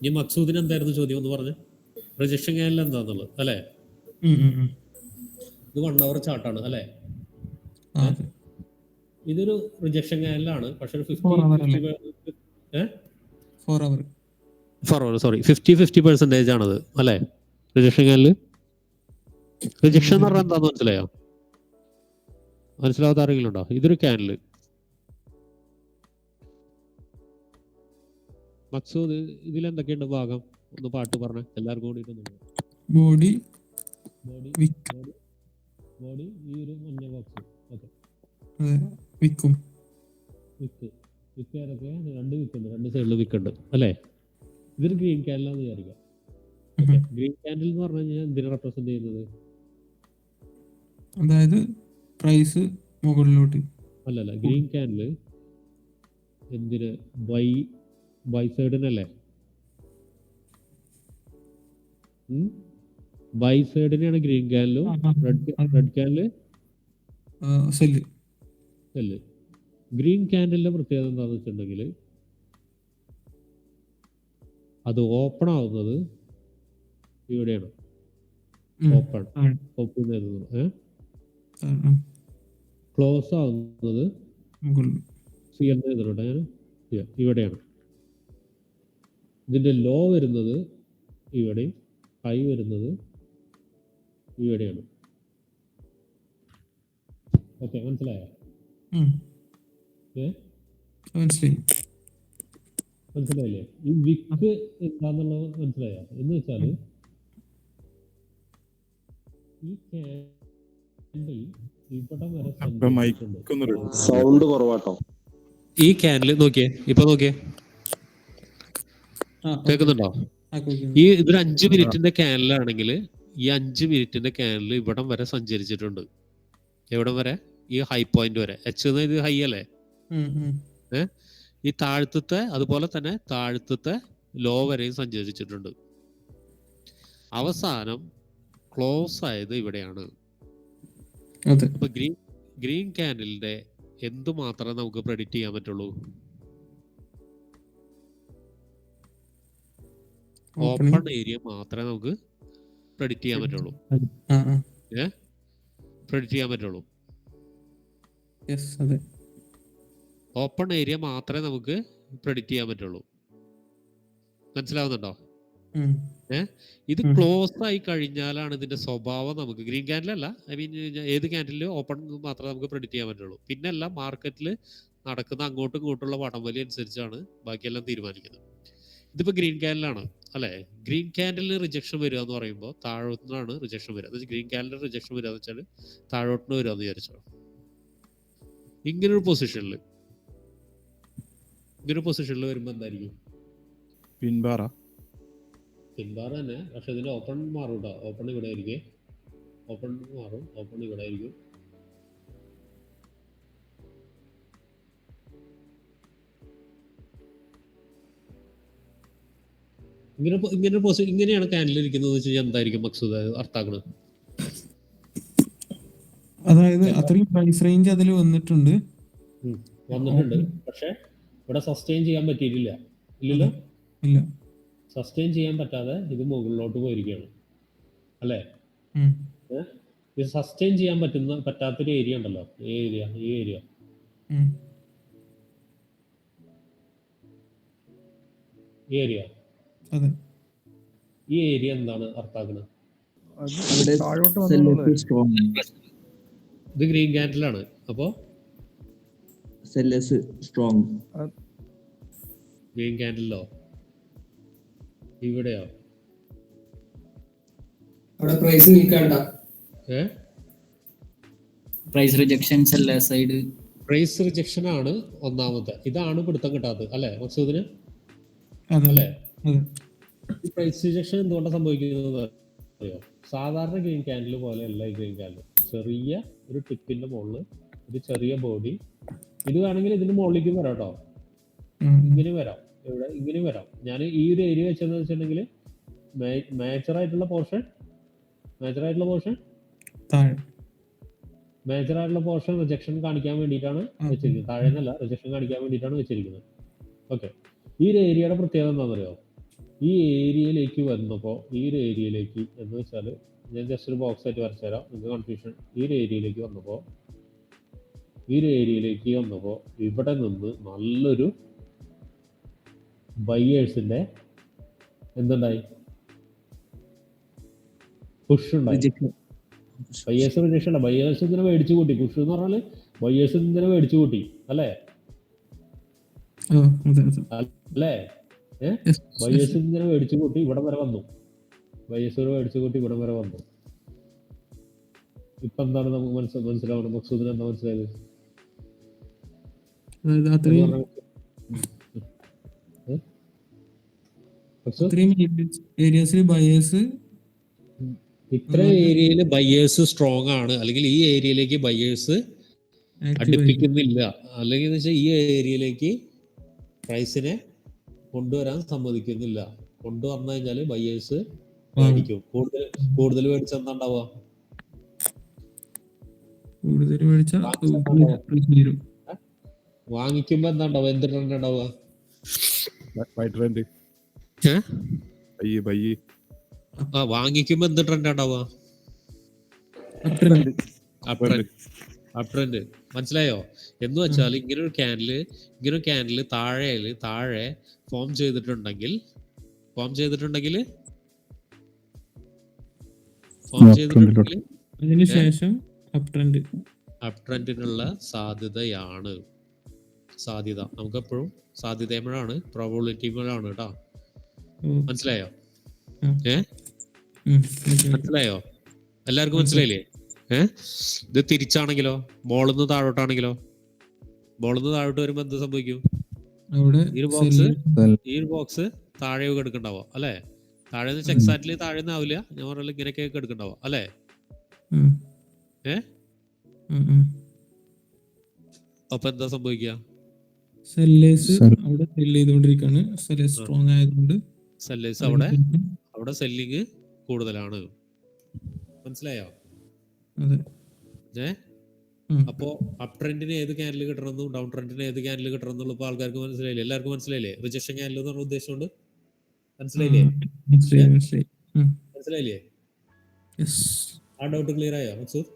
ഇനി മക്സൂദിന് എന്തായിരുന്നു ചോദ്യം എന്ന് പറഞ്ഞ്? റിജക്ഷൻ ക്യാനിൽ എന്താന്നുള്ളത് അല്ലേ. ഇത് വൺ അവർ ചാട്ടാണ് അല്ലേ? ഇതൊരു റിജക്ഷൻ ക്യാനിലാണ് പക്ഷെ ഫോർ അവർ സോറി ഫിഫ്റ്റി ഫിഫ്റ്റി പെർസെന്റേജ് ആണത് അല്ലേ? റിജക്ഷൻ ക്യാനിൽ റിജക്ഷൻ എന്ന് പറഞ്ഞാൽ എന്താന്ന് മനസ്സിലായോ? മനസ്സിലാവാത്ത ആരെങ്കിലും ഉണ്ടോ? ഇതൊരു ക്യാനിൽ മക്സൂദ് ഇതിൽ എന്തൊക്കെയുണ്ട് ഭാഗം? ഒന്ന് പാട്ട് പറഞ്ഞ എല്ലാവർക്കും കൂടി ബോഡി ബോഡി ബോഡി ഈ ഒരു മഞ്ഞ ബോക്സ് ഓക്കെ. വിക്കും. വിക്ക്. വിക്ക് ഏതൊക്കെ രണ്ട് വിക്കുണ്ട് രണ്ട് സൈഡിൽ വിക്കുണ്ട് അല്ലേ? ഇതൊരു ഗ്രീൻ ക്യാൻഡിലാന്ന് വിചാരിക്കാം. ഗ്രീൻ ക്യാൻഡിൽ എന്ന് പറഞ്ഞു കഴിഞ്ഞാൽ എന്തിനെ റെപ്രസെന്റ് ചെയ്യുന്നത്? അതായത് പ്രൈസ് മുകളിലോട്ട്. അല്ലല്ല ഗ്രീൻ ക്യാൻഡിൽ എന്തിന്? ബൈ ബൈ സൈഡിനല്ലേ ബൈ സൈഡിനെയാണ് ഗ്രീൻ ക്യാനിലും റെഡ് റെഡ് ക്യാനിൽ സെല്ല് സെല്ല് ഗ്രീൻ ക്യാൻഡലിന്റെ പ്രത്യേകത എന്താണെന്ന് വെച്ചിട്ടുണ്ടെങ്കിൽ അത് ഓപ്പൺ ആവുന്നത് ഇവിടെയാണ്. ഓപ്പൺ ഓപ്പൺ ചെയ്യുന്നത് ക്ലോസ് ആവുന്നത് സി എന്ന് എഴുതുന്നുണ്ട് ഞാൻ ഇവിടെയാണ്. ഇതിന്റെ ലോ വരുന്നത് ഇവിടെയും ഹൈ വരുന്നത് ഇവിടെയാണ്. ഓക്കെ മനസ്സിലായോ? മനസ്സിലായില്ലേ? ഈ വിക്ക് എന്താന്നുള്ളത് മനസ്സിലായോ? എന്ന് വെച്ചാൽ ഈ ക്യാൻഡിൽ ഇവിടം വരെ സൗണ്ട് കുറവാട്ടോ. ഈ ക്യാൻഡിൽ നോക്കിയേ ഇപ്പൊ നോക്കിയേ. കേൾക്കുന്നുണ്ടോ? ഈ ഇതൊരു അഞ്ചു മിനിറ്റിന്റെ ക്യാനലാണെങ്കിൽ ഈ അഞ്ചു മിനിറ്റിന്റെ ക്യാനൽ ഇവിടം വരെ സഞ്ചരിച്ചിട്ടുണ്ട്. എവിടം വരെ? ഈ ഹൈ പോയിന്റ് വരെ. എച്ച് എന്ന് ഇത് ഹൈ അല്ലേ. ഈ താഴ്ത്തത്തെ അതുപോലെ തന്നെ താഴ്ത്തത്തെ ലോ വരെയും സഞ്ചരിച്ചിട്ടുണ്ട്. അവസാനം ക്ലോസ് ആയത് ഇവിടെയാണ്. അപ്പൊ ഗ്രീൻ ഗ്രീൻ ക്യാനലിന്റെ എന്ത് മാത്രമേ നമുക്ക് പ്രെഡിക്റ്റ് ചെയ്യാൻ പറ്റുള്ളൂ? ഓപ്പൺ ഏരിയ മാത്രമേ നമുക്ക് പ്രെഡിക്റ്റ് ചെയ്യാൻ പറ്റുള്ളൂ. ആ പ്രെഡിക്റ്റ് ചെയ്യാൻ പറ്റുള്ളൂ. ഓപ്പൺ ഏരിയ മാത്രമേ നമുക്ക് പ്രെഡിക്റ്റ് ചെയ്യാൻ പറ്റുള്ളൂ. മനസ്സിലാവുന്നുണ്ടോ? ഏ? ഇത് ക്ലോസ് ആയി കഴിഞ്ഞാലാണ് ഇതിന്റെ സ്വഭാവം നമുക്ക് ഗ്രീൻ ക്യാൻഡിലല്ല ഐ മീൻ ഏത് ക്യാൻഡിലും ഓപ്പൺ മാത്രമേ നമുക്ക് പ്രെഡിക്റ്റ് ചെയ്യാൻ പറ്റുള്ളൂ. പിന്നെ എല്ലാം മാർക്കറ്റിൽ നടക്കുന്ന അങ്ങോട്ടും ഇങ്ങോട്ടുള്ള വടംവലി അനുസരിച്ചാണ് ബാക്കിയെല്ലാം തീരുമാനിക്കുന്നത്. ഇതിപ്പോ ഗ്രീൻ ക്യാൻഡിലാണ് അല്ലേ? ഗ്രീൻ കാൻഡിൽ റിജക്ഷൻ വരിക എന്ന് പറയുമ്പോൾ താഴോട്ടാണ് റിജക്ഷൻ വരിക. എന്ന് ഗ്രീൻ ക്യാൻഡിൽ റിജക്ഷൻ വരിക എന്ന് വെച്ചാൽ താഴോട്ടിന് വരിക എന്ന് വിചാരിച്ചോ? ഇങ്ങനൊരു പൊസിഷനിൽ ഇങ്ങനൊരു പൊസിഷനിൽ വരുമ്പോൾ എന്തായിരിക്കും? പിൻപാറ. പിൻപാറ തന്നെ. പക്ഷെ ഇതിന്റെ ഓപ്പൺ മാറും കേട്ടോ ഓപ്പൺ ഇവിടെ ആയിരിക്കും. ഓപ്പൺ മാറും. ഓപ്പൺ ഇവിടെ ആയിരിക്കും. ഇങ്ങനെ ഇങ്ങനെ ഇങ്ങനെയാണ് കാനലിരിക്കുന്നത് ഇരിക്കുന്നത് വെച്ച് കഴിഞ്ഞാൽ എന്തായിരിക്കും മക്സൂദ് അർത്ഥാക്കണത് അതായത് അത്രയും പ്രൈസ് റേഞ്ച് അതിൽ വന്നിട്ടുണ്ട്. വന്നിട്ടുണ്ട്. പക്ഷെ ഇവിടെ സസ്റ്റെയിൻ ചെയ്യാൻ പറ്റിയിട്ടില്ല. ഇല്ലല്ലോ? ഇല്ല. സസ്റ്റെയിൻ ചെയ്യാൻ പറ്റാതെ ഇത് മുകളിലോട്ട് പോയിരിക്കുകയാണ്. അല്ലേ? ഇത് സസ്റ്റെയിൻ ചെയ്യാൻ പറ്റുന്ന പറ്റാത്തൊരു ഏരിയ ഉണ്ടല്ലോ. ഈ ഏരിയ ഈ ഏരിയ. ഈ ഏരിയ ഈ ഏരിയ എന്താണ് അർത്ഥാക്കുന്നത് ഇത് ഗ്രീൻ ക്യാൻഡിലാണ് അപ്പോ? സ്ട്രോങ് ഗ്രീൻ ക്യാൻഡിലോ ഇവിടെയോ? അവിടെ പ്രൈസ് നിൽക്കണ്ട? ഏ? പ്രൈസ് റിജക്ഷൻസ് അല്ല സൈഡ് പ്രൈസ് റിജക്ഷൻ ആണ് ഒന്നാമത്തെ. ഇതാണ് പിടുത്തം കിട്ടാത്തത്. അല്ലെ മസൂദിന് അതെ. അല്ലേ? അതെ പ്രൈസ് റിജക്ഷൻ എന്തുകൊണ്ടാണ് സംഭവിക്കുന്നത്? അറിയോ? സാധാരണ ഗ്രീൻ ക്യാൻഡിൽ പോലെ അല്ല ഈ ഗ്രീൻ ക്യാൻഡിൽ ചെറിയ ഒരു ടിപ്പിന്റെ മുകളിൽ ഒരു ചെറിയ ബോഡി ഇത് വേണമെങ്കിൽ ഇതിന്റെ മുകളിലേക്ക് വരാം കേട്ടോ. ഇങ്ങനെ വരാം. ഇവിടെ ഇങ്ങനെ വരാം. ഞാൻ ഈ ഒരു ഏരിയ വെച്ചെന്ന് വെച്ചിട്ടുണ്ടെങ്കിൽ മേജർ ആയിട്ടുള്ള പോർഷൻ മേജർ ആയിട്ടുള്ള പോർഷൻ മേജർ ആയിട്ടുള്ള പോർഷൻ റിജക്ഷൻ കാണിക്കാൻ വേണ്ടിയിട്ടാണ്. വെച്ചിരിക്കുന്നത്. താഴെന്നല്ല റിജക്ഷൻ കാണിക്കാൻ വേണ്ടിയിട്ടാണ് വെച്ചിരിക്കുന്നത്. ഓക്കെ ഈ ഒരു ഏരിയയുടെ പ്രത്യേകത എന്താണെന്നറിയോ? ഈ ഏരിയയിലേക്ക് വന്നപ്പോൾ ഈ ഒരു ഏരിയയിലേക്ക് എന്ന് വെച്ചാൽ ഞാൻ ജസ്റ്റ് ഒരു ബോക്സ് ആയിട്ട് വരച്ചു തരാം നിങ്ങൾക്ക് കൺഫ്യൂഷൻ ഈ ഒരു ഏരിയയിലേക്ക് വന്നപ്പോൾ ഈ ഒരു ഏരിയയിലേക്ക് വന്നപ്പോൾ ഇവിടെ നിന്ന് നല്ലൊരു ബയ്യേഴ്സിന്റെ എന്തുണ്ടായി? പുഷ് ഉണ്ടായി. ബയ്യേഴ്സ് റിജക്ഷൻ അല്ല ബയ്യേഴ്സ് ഇങ്ങനെ മേടിച്ചു കൂട്ടി. പുഷ് എന്ന് പറഞ്ഞാൽ ബയ്യേഴ്സ് ഇങ്ങനെ മേടിച്ചു കൂട്ടി. അല്ലേ? അല്ലേ? ബയ്യേഴ്സ് ഇങ്ങനെ മേടിച്ചു കൂട്ടി ഇവിടം വരെ വന്നു. ബയ്യേഴ്സ് മേടിച്ചു കൂട്ടി ഇവിടം വരെ വന്നു. ഇപ്പൊ എന്താണ് നമുക്ക് മനസ്സിൽ മനസ്സിലാവണം മക്സൂദിന് എന്താ മനസ്സിലായത്? ബയേഴ്സ് ഇത്ര ഏരിയയിൽ ബയ്യേഴ്സ് സ്ട്രോങ് ആണ്. അല്ലെങ്കിൽ ഈ ഏരിയയിലേക്ക് ബയേഴ്സ് അടുപ്പിക്കുന്നില്ല. അല്ലെങ്കിൽ എന്ന് വെച്ചാൽ ഈ ഏരിയയിലേക്ക് പ്രൈസിനെ കൊണ്ടുവരാൻ സമ്മതിക്കുന്നില്ല. കൊണ്ടുവന്നു കഴിഞ്ഞാൽ ബയ്യേഴ്സ് മേടിക്കും കൂടുതൽ കൂടുതൽ മേടിച്ച എന്താ ഉണ്ടാവുക കൂടുതൽ മേടിച്ചാൽ വാങ്ങിക്കുമ്പോ എന്താ ഉണ്ടാവുക? എന്ത് ട്രെൻഡ് ഉണ്ടാവുക വാങ്ങിക്കുമ്പോ എന്ത് ട്രെൻഡ് ഉണ്ടാവുക? അത്രയും അപ് ട്രെൻഡ് അപ് ട്രെൻഡ് മനസ്സിലായോ? എന്ന് വെച്ചാൽ ഇങ്ങനെ ഒരു ക്യാനിൽ ഇങ്ങനെ ഒരു ക്യാനിൽ താഴെ താഴെ ഫോം ചെയ്തിട്ടുണ്ടെങ്കിൽ ഫോം ചെയ്തിട്ടുണ്ടെങ്കിൽ? ഫോം ചെയ്തിട്ടുണ്ടെങ്കിൽ അതിന് ശേഷം അപ് ട്രെൻഡ് സാധ്യതയാണ്. സാധ്യത. നമുക്ക് എപ്പോഴും സാധ്യതയുമ്പോഴാണ് പ്രോബിലിറ്റിയുമ്പോഴാണ് കേട്ടോ മനസ്സിലായോ? ഏ? മനസ്സിലായോ? എല്ലാവർക്കും മനസ്സിലായില്ലേ? ഇത് തിരിച്ചാണെങ്കിലോ? മോളിന്ന് താഴോട്ടാണെങ്കിലോ? മോളിന്ന് താഴോട്ട് വരുമ്പോ എന്ത് സംഭവിക്കും? ഈ ഒരു ബോക്സ് ഈ ഒരു ബോക്സ് താഴെ എടുക്കണ്ടാവോ അല്ലെ? താഴെ നിന്ന് എക്സാക്ട്ലി താഴെ നിന്ന് ആവില്ല. ഞാൻ പറഞ്ഞാൽ ഇങ്ങനെയൊക്കെ എടുക്കണ്ടാവോ അല്ലെ? ഏ? അപ്പൊ എന്താ സംഭവിക്കുക സെല്ലേഴ്സ്. അവിടെ സെല്ല് ചെയ്തുകൊണ്ടിരിക്കുകയാണ് സെല്ലേഴ്സ് സ്ട്രോങ് ആയതുകൊണ്ട് സെല്ലേഴ്സ് അവിടെ അവിടെ സെല്ലിങ് കൂടുതലാണ്. മനസ്സിലായോ? ഏ അപ്പോ അപ് ട്രെൻഡിന് ഏത് ക്യാനിൽ കിട്ടണമെന്നും ഡൗൺ ട്രെൻഡിന് ഏത് ക്യാനിൽ കിട്ടണമെന്നുള്ള ഇപ്പൊ ആൾക്കാർക്ക് മനസ്സിലായില്ലേ? എല്ലാവർക്കും മനസ്സിലായില്ലേ? റിജക്ഷൻ ക്യാനിൽ എന്ന് പറഞ്ഞ കൊണ്ട് മനസ്സിലായില്ലേ? മനസ്സിലായി മനസ്സിലായി. മനസ്സിലായില്ലേ? ആ ഡൗട്ട് ക്ലിയർ ആയോ മക്സൂദ്